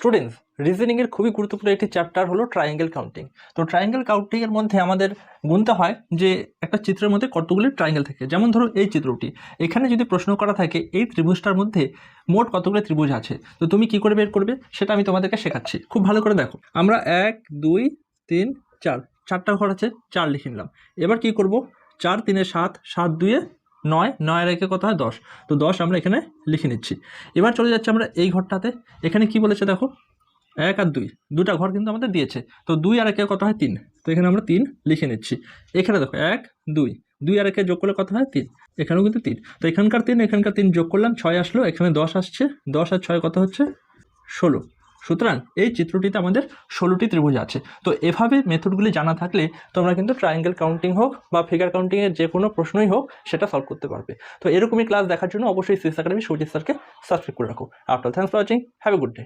Students রিজনিংয়ের খুবই গুরুত্বপূর্ণ একটি চ্যাপ্টার হলো ট্রায়াঙ্গেল কাউন্টিং তো ট্রায়াঙ্গেল কাউন্টিংয়ের মধ্যে আমাদের গুনতে হয় যে একটা চিত্রের মধ্যে কতগুলি ট্রায়াঙ্গেল থাকে। যেমন ধরো এই চিত্রটি, এখানে যদি প্রশ্ন করা থাকে, এই ত্রিভুজটার মধ্যে মোট কতগুলি ত্রিভুজ আছে? তো তুমি কি করে বের করবে? সেটা আমি তোমাদেরকে শেখাচ্ছি। খুব ভালো করে দেখো। আমরা এক, দুই, তিন, চার, চারটা ঘর আছে, চার লিখে নিলাম। এবার কি করব? চার, তিনে সাত সাত, দুয়ে নয় নয় রেখে কত হয় দশ। তো দশ আমরা এখানে লিখে নিচ্ছি। এবার চলে যাচ্ছে আমরা এই ঘরটাতে। এখানে কি বলেছে দেখো? এক আর দুই। দুটা ঘর কিন্তু আমাদের দিয়েছে। তো দুই আর একে কত হয় তিন। তো এখানে আমরা তিন লিখে নিচ্ছি। এখানে দেখো, এক, দুই। দুই আর একে যোগ করলে কত হয়? তিন। এখানেও কিন্তু তিন। তো এখানকার তিন এখানকার তিন যোগ করলাম, ছয় আসলো। এখানে দশ আসছে। দশ আর ছয় কত হচ্ছে? ষোলো। সুতরাং এই চিত্রটিতে আমাদের ষোলোটি ত্রিভুজ আছে। তো এভাবে মেথডগুলি জানা থাকলে তোমরা কিন্তু ট্রায়াঙ্গেল কাউন্টিং হোক বা ফিগার কাউন্টিংয়ের যে কোনো প্রশ্নই হোক সেটা সলভ করতে পারবে। তো এরকমই ক্লাস দেখার জন্য অবশ্যই সিস একাডেমি সৌজিৎ স্যারকে সাবস্ক্রাইব করে রাখো। After thanks for watching have a good day